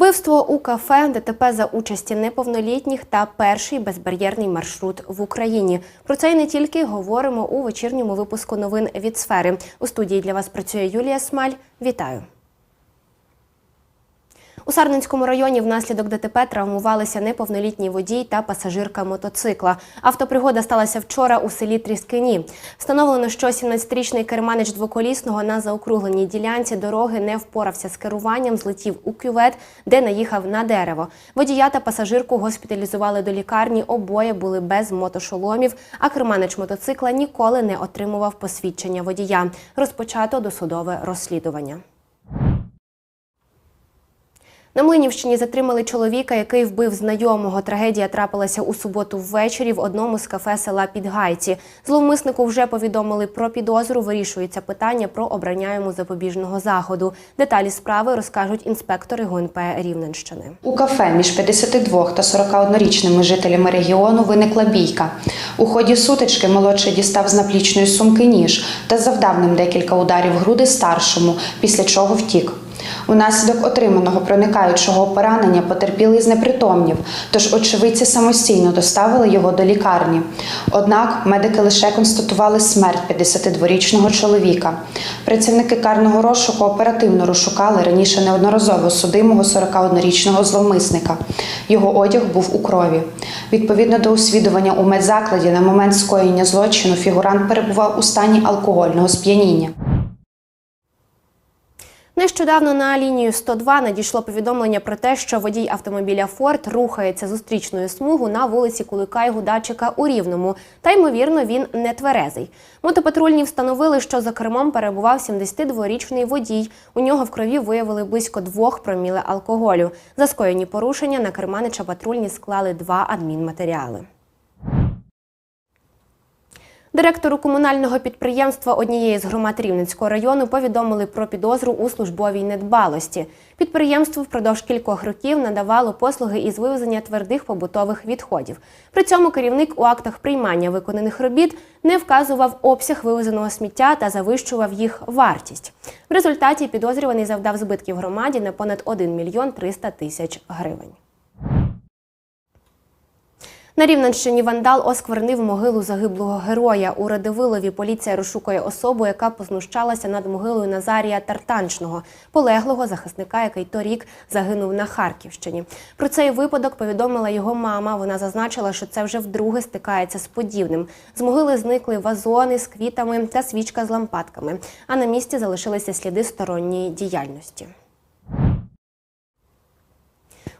Вбивство у кафе, ДТП за участі неповнолітніх та перший безбар'єрний маршрут в Україні. Про це і не тільки говоримо у вечірньому випуску новин від сфери. У студії для вас працює Юлія Смаль. Вітаю. У Сарненському районі внаслідок ДТП травмувалися неповнолітній водій та пасажирка мотоцикла. Автопригода сталася вчора у селі Тріскині. Встановлено, що 17-річний керманич двоколісного на заокругленій ділянці дороги не впорався з керуванням, злетів у кювет, де наїхав на дерево. Водія та пасажирку госпіталізували до лікарні. Обоє були без мотошоломів, а керманич мотоцикла ніколи не отримував посвідчення водія. Розпочато досудове розслідування. На Млинівщині затримали чоловіка, який вбив знайомого. Трагедія трапилася у суботу ввечері в одному з кафе села Підгайці. Зловмиснику вже повідомили про підозру. Вирішується питання про обрання йому запобіжного заходу. Деталі справи розкажуть інспектори ГУНП Рівненщини. У кафе між 52 та 41-річними жителями регіону виникла бійка. У ході сутички молодший дістав з наплічної сумки ніж та завдав ним декілька ударів груди старшому, після чого втік. Унаслідок отриманого проникаючого поранення потерпілий знепритомнів, тож очевидці самостійно доставили його до лікарні. Однак медики лише констатували смерть 52-річного чоловіка. Працівники карного розшуку оперативно розшукали раніше неодноразово судимого 41-річного зловмисника. Його одяг був у крові. Відповідно до освідування у медзакладі, на момент скоєння злочину фігурант перебував у стані алкогольного сп'яніння. Нещодавно на лінію 102 надійшло повідомлення про те, що водій автомобіля Форд рухається зустрічною смугу на вулиці Кулика і Гудачика у Рівному. Та ймовірно, він не тверезий. Мотопатрульні встановили, що за кермом перебував 72-річний водій. У нього в крові виявили близько двох проміле алкоголю. За скоєні порушення на керманича патрульні склали два адмінматеріали. Директору комунального підприємства однієї з громад Рівненського району повідомили про підозру у службовій недбалості. Підприємство впродовж кількох років надавало послуги із вивезення твердих побутових відходів. При цьому керівник у актах приймання виконаних робіт не вказував обсяг вивезеного сміття та завищував їх вартість. В результаті підозрюваний завдав збитків громаді на понад 1 мільйон 300 тисяч гривень. На Рівненщині вандал осквернив могилу загиблого героя. У Радивилові поліція розшукує особу, яка познущалася над могилою Назарія Тартанчного, полеглого захисника, який торік загинув на Харківщині. Про цей випадок повідомила його мама. Вона зазначила, що це вже вдруге стикається з подібним. З могили зникли вазони з квітами та свічка з лампадками. А на місці залишилися сліди сторонньої діяльності.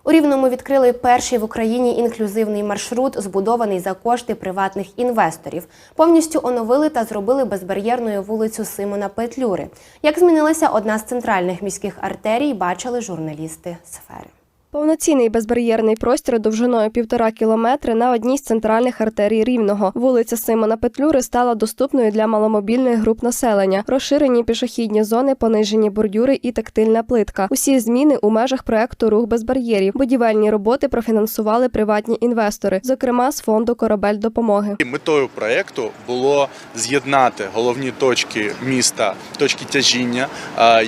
У Рівному відкрили перший в Україні інклюзивний маршрут, збудований за кошти приватних інвесторів. Повністю оновили та зробили безбар'єрною вулицю Симона Петлюри. Як змінилася одна з центральних міських артерій, бачили журналісти сфери. Повноцінний безбар'єрний простір довжиною півтора кілометри на одній з центральних артерій Рівного. Вулиця Симона Петлюри стала доступною для маломобільних груп населення, розширені пішохідні зони, понижені бордюри і тактильна плитка. Усі зміни у межах проекту Рух без бар'єрів. Будівельні роботи профінансували приватні інвестори, зокрема з фонду Корабель допомоги. Метою проекту було з'єднати головні точки міста, точки тяжіння,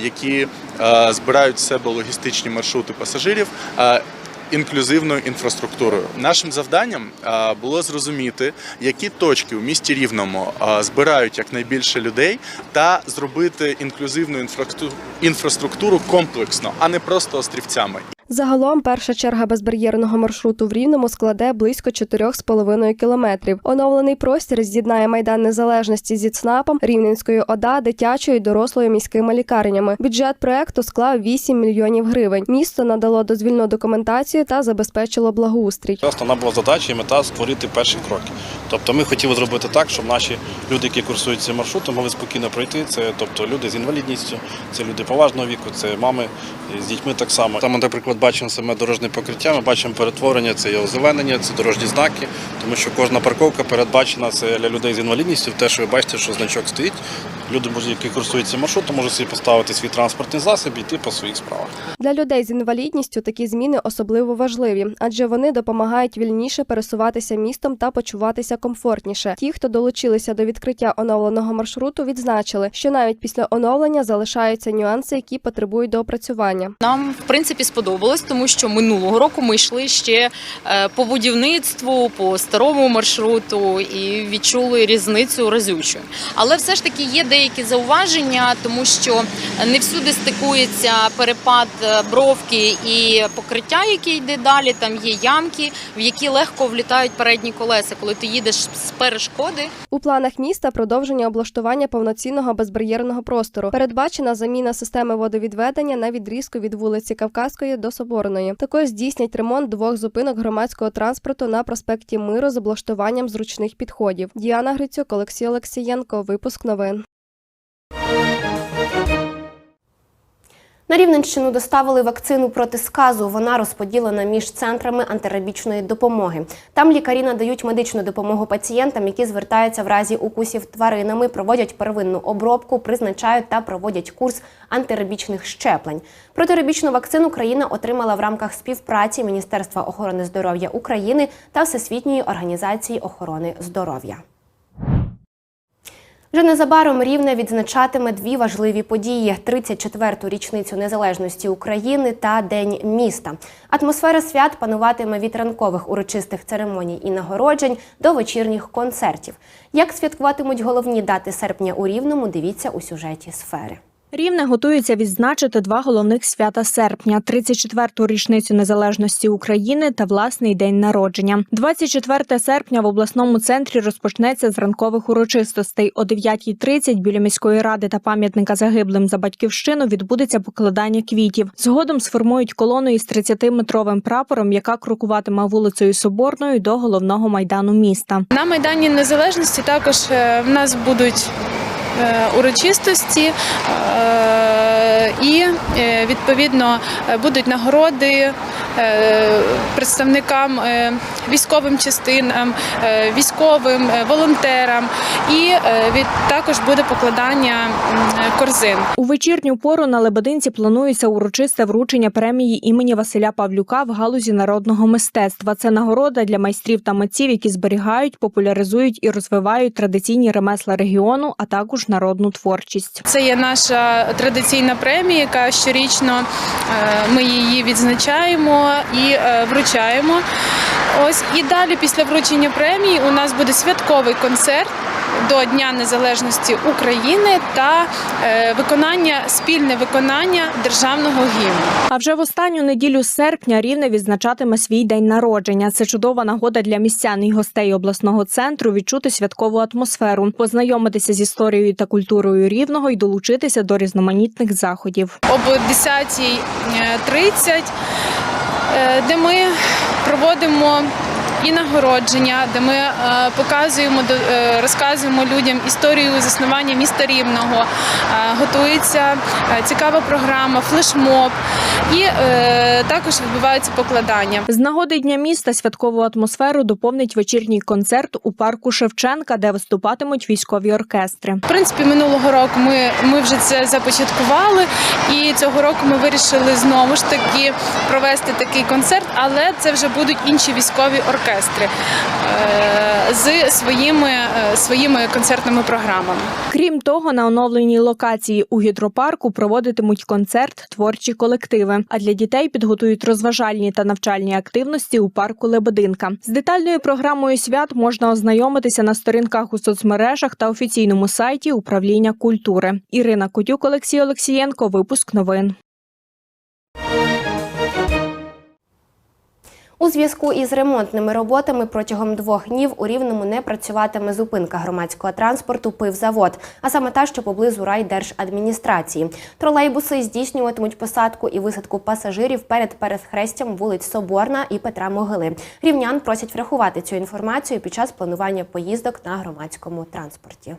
які збирають в себе логістичні маршрути пасажирів. Інклюзивною інфраструктурою нашим завданням було зрозуміти, які точки у місті Рівному збирають якнайбільше людей, та зробити інклюзивну інфраструкту- інфраструктуру комплексно, а не просто острівцями. Загалом перша черга безбар'єрного маршруту в Рівному складе близько 4,5 кілометрів. Оновлений простір з'єднає майдан незалежності зі ЦНАПом, Рівненською ОДА, дитячою і дорослою міськими лікарнями. Бюджет проекту склав 8 мільйонів гривень. Місто надало дозвільну документацію та забезпечило благоустрій. Основна була задача і мета створити перші кроки. Тобто ми хотіли зробити так, щоб наші люди, які курсують цим маршрутом, могли спокійно пройти. Це тобто люди з інвалідністю, це люди поважного віку, це мами з дітьми так само. Там, наприклад, бачимо саме дорожнє покриття, ми бачимо перетворення, це є озеленення, це дорожні знаки, тому що кожна парковка передбачена це для людей з інвалідністю. Те, що ви бачите, що значок стоїть, люди, які користуються маршрутом, можуть собі поставити свій транспортний засіб і йти по своїх справах. Для людей з інвалідністю такі зміни особливо важливі, адже вони допомагають вільніше пересуватися містом та почуватися комфортніше. Ті, хто долучилися до відкриття оновленого маршруту, відзначили, що навіть після оновлення залишаються нюанси, які потребують доопрацювання. Нам в принципі сподобалось, тому що минулого року ми йшли ще е, по будівництву, по старому маршруту і відчули різницю разючу. Але все ж таки є деякі зауваження, тому що не всюди стикується перепад е, бровки і покриття, яке йде далі. Там є ямки, в які легко влітають передні колеса, коли ти їдеш з перешкоди. У планах міста продовження облаштування повноцінного безбар'єрного простору. Передбачена заміна системи водовідведення на відрізку від вулиці Кавказської до Соборної. Також здійснять ремонт двох зупинок громадського транспорту на проспекті Миру з облаштуванням зручних підходів. Діана Грицюк, Олексій Олексієнко. Випуск новин. На Рівненщину доставили вакцину проти сказу. Вона розподілена між центрами антирабічної допомоги. Там лікарі надають медичну допомогу пацієнтам, які звертаються в разі укусів тваринами, проводять первинну обробку, призначають та проводять курс антирабічних щеплень. Протирабічну вакцину країна отримала в рамках співпраці Міністерства охорони здоров'я України та Всесвітньої організації охорони здоров'я. Вже незабаром Рівне відзначатиме дві важливі події: 34-ту річницю незалежності України та День міста. Атмосфера свят пануватиме від ранкових урочистих церемоній і нагороджень до вечірніх концертів. Як святкуватимуть головні дати серпня у Рівному? Дивіться у сюжеті сфери. Рівне готується відзначити два головних свята серпня: 34-ту річницю незалежності України та власний день народження. 24 серпня в обласному центрі розпочнеться з ранкових урочистостей. О 9.30 біля міської ради та пам'ятника загиблим за батьківщину відбудеться покладання квітів. Згодом сформують колону із 30-метровим прапором, яка крокуватиме вулицею Соборною до головного майдану міста. На Майдані Незалежності також е, в нас будуть урочистості е, і е, відповідно е, будуть нагороди е, представникам е, військовим частинам, е, військовим е, волонтерам, і е, від також буде покладання корзин. У вечірню пору на Лебединці планується урочисте вручення премії імені Василя Павлюка в галузі народного мистецтва. Це нагорода для майстрів та митців, які зберігають, популяризують і розвивають традиційні ремесла регіону, а також народну творчість. Це є наша традиційна премія, яка щорічно е, ми її відзначаємо і е, вручаємо. Ось і далі, після вручення премії, у нас буде святковий концерт до Дня Незалежності України та е, виконання спільне виконання державного гімну. А вже в останню неділю серпня рівне відзначатиме свій день народження. Це чудова нагода для містян і гостей обласного центру відчути святкову атмосферу, познайомитися з історією та культурою рівного і долучитися до різноманітних заходів. об 10.30, е, де ми проводимо і нагородження, де ми е, показуємо, е, розказуємо людям історію заснування міста Рівного. Е, Готується цікава програма, флешмоб і також відбувається покладання. З нагоди дня міста святкову атмосферу доповнить вечірній концерт у парку Шевченка, де виступатимуть військові оркестри. В принципі, минулого року ми, ми вже це започаткували, і цього року ми вирішили знову ж таки провести такий концерт, але це вже будуть інші військові оркестри е, з своїми, е, своїми концертними програмами. Крім того, на оновленій локації у гідропарку проводитимуть концерт творчі колективи. А для дітей підготують розважальні та навчальні активності у парку Лебединка. З детальною програмою свят можна ознайомитися на сторінках у соцмережах та офіційному сайті управління культури. Ірина Котюк, Олексій Олексієнко. Випуск новин. У зв'язку із ремонтними роботами протягом двох днів у Рівному не працюватиме зупинка громадського транспорту «Пивзавод», а саме та, що поблизу райдержадміністрації. Тролейбуси здійснюватимуть посадку і висадку пасажирів перед перехрестям вулиць Соборна і Петра Могили. Рівнян просять врахувати цю інформацію під час планування поїздок на громадському транспорті.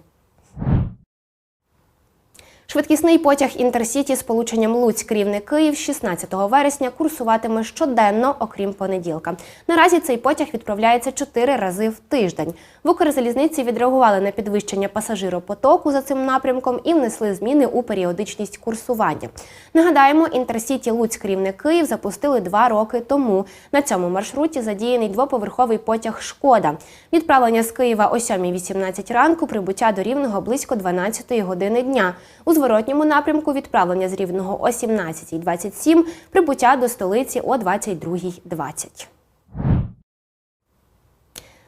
Швидкісний потяг Інтерсіті з полученням Луцьк Рівне Київ 16 вересня курсуватиме щоденно, окрім понеділка. Наразі цей потяг відправляється чотири рази в тиждень. В Укрзалізниці відреагували на підвищення пасажиропотоку за цим напрямком і внесли зміни у періодичність курсування. Нагадаємо, Інтерсіті Луцьк Рівне Київ запустили два роки тому. На цьому маршруті задіяний двоповерховий потяг Шкода. Відправлення з Києва о 7.18 ранку, прибуття до Рівного близько 12 години дня. У зворотньому напрямку відправлення з Рівного о 17.27, прибуття до столиці о 22.20.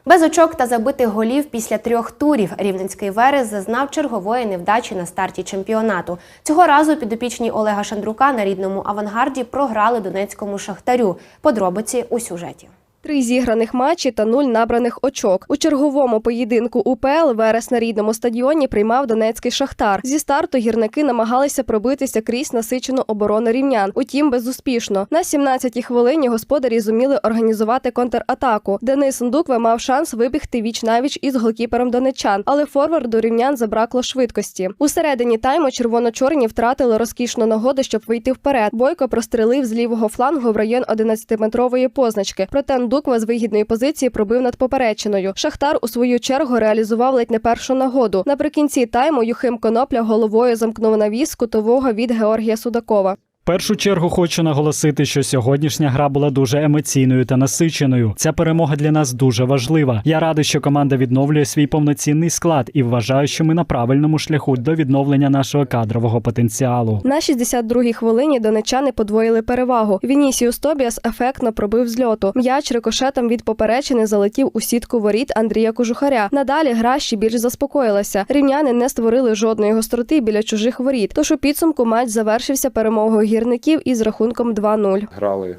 Без очок та забитих голів після трьох турів рівненський Верес зазнав чергової невдачі на старті чемпіонату. Цього разу підопічні Олега Шандрука на рідному авангарді програли донецькому шахтарю. Подробиці у сюжеті. Три зіграних матчі та нуль набраних очок. У черговому поєдинку УПЛ Верес на рідному стадіоні приймав донецький шахтар. Зі старту гірники намагалися пробитися крізь насичену оборону рівнян. Утім, безуспішно. На 17-й хвилині господарі зуміли організувати контратаку. Денис Ндукве мав шанс вибігти віч навіч із голкіпером донеччан, але форварду рівнян забракло швидкості. У середині тайму червоно-чорні втратили розкішну нагоду, щоб вийти вперед. Бойко прострелив з лівого флангу в район 11-метрової позначки. Проте Ндуква з вигідної позиції пробив над поперечиною. Шахтар у свою чергу реалізував ледь не першу нагоду. Наприкінці тайму Юхим Конопля головою замкнув навіс кутового від Георгія Судакова. Першу чергу хочу наголосити, що сьогоднішня гра була дуже емоційною та насиченою. Ця перемога для нас дуже важлива. Я радий, що команда відновлює свій повноцінний склад і вважаю, що ми на правильному шляху до відновлення нашого кадрового потенціалу. На 62-й хвилині донечани подвоїли перевагу. Вінісіус Тобіас ефектно пробив з льоту. М'яч рикошетом від поперечини залетів у сітку воріт Андрія Кожухаря. Надалі гра ще більш заспокоїлася. Рівняни не створили жодної гостроти біля чужих воріт. Тож у підсумку матч завершився перемогою гірників із рахунком 2-0. грали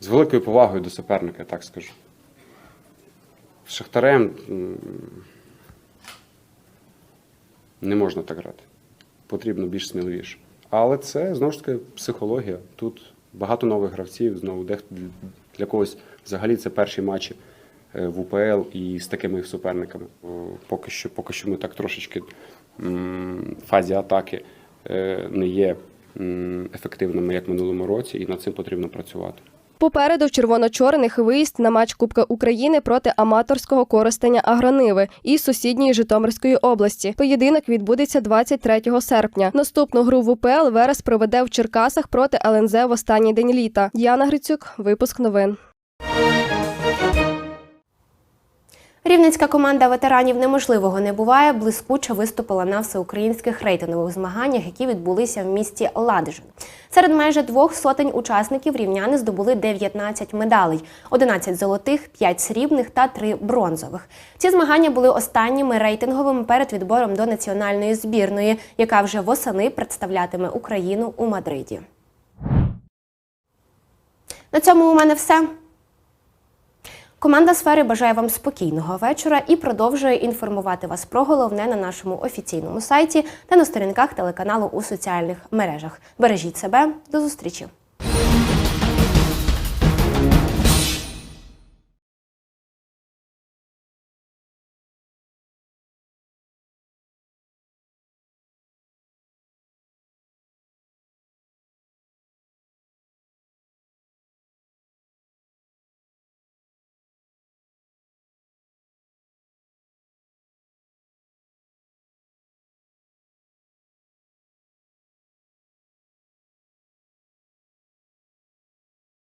з великою повагою до суперника, так скажу. Шахтарем не можна так грати. Потрібно більш сміливіше. Але це знову ж таки психологія. Тут багато нових гравців, знову дехто для когось взагалі це перші матчі е, в УПЛ і з такими суперниками. Поки що, поки що ми так трошечки в фазі атаки е, не є ефективними, як в минулому році, і над цим потрібно працювати. Попереду червоно-чорних виїзд на матч Кубка України проти аматорського користення Агрониви із сусідньої Житомирської області. Поєдинок відбудеться 23 серпня. Наступну гру в УПЛ Верес проведе в Черкасах проти ЛНЗ в останній день літа. Діана Грицюк, випуск новин. Рівненська команда ветеранів неможливого не буває. Блискуче виступила на всеукраїнських рейтингових змаганнях, які відбулися в місті Ладижин. Серед майже двох сотень учасників рівняни здобули 19 медалей: 11 золотих, 5 срібних та 3 бронзових. Ці змагання були останніми рейтинговими перед відбором до національної збірної, яка вже восени представлятиме Україну у Мадриді. На цьому у мене все. Команда сфери бажає вам спокійного вечора і продовжує інформувати вас про головне на нашому офіційному сайті та на сторінках телеканалу у соціальних мережах. Бережіть себе, до зустрічі!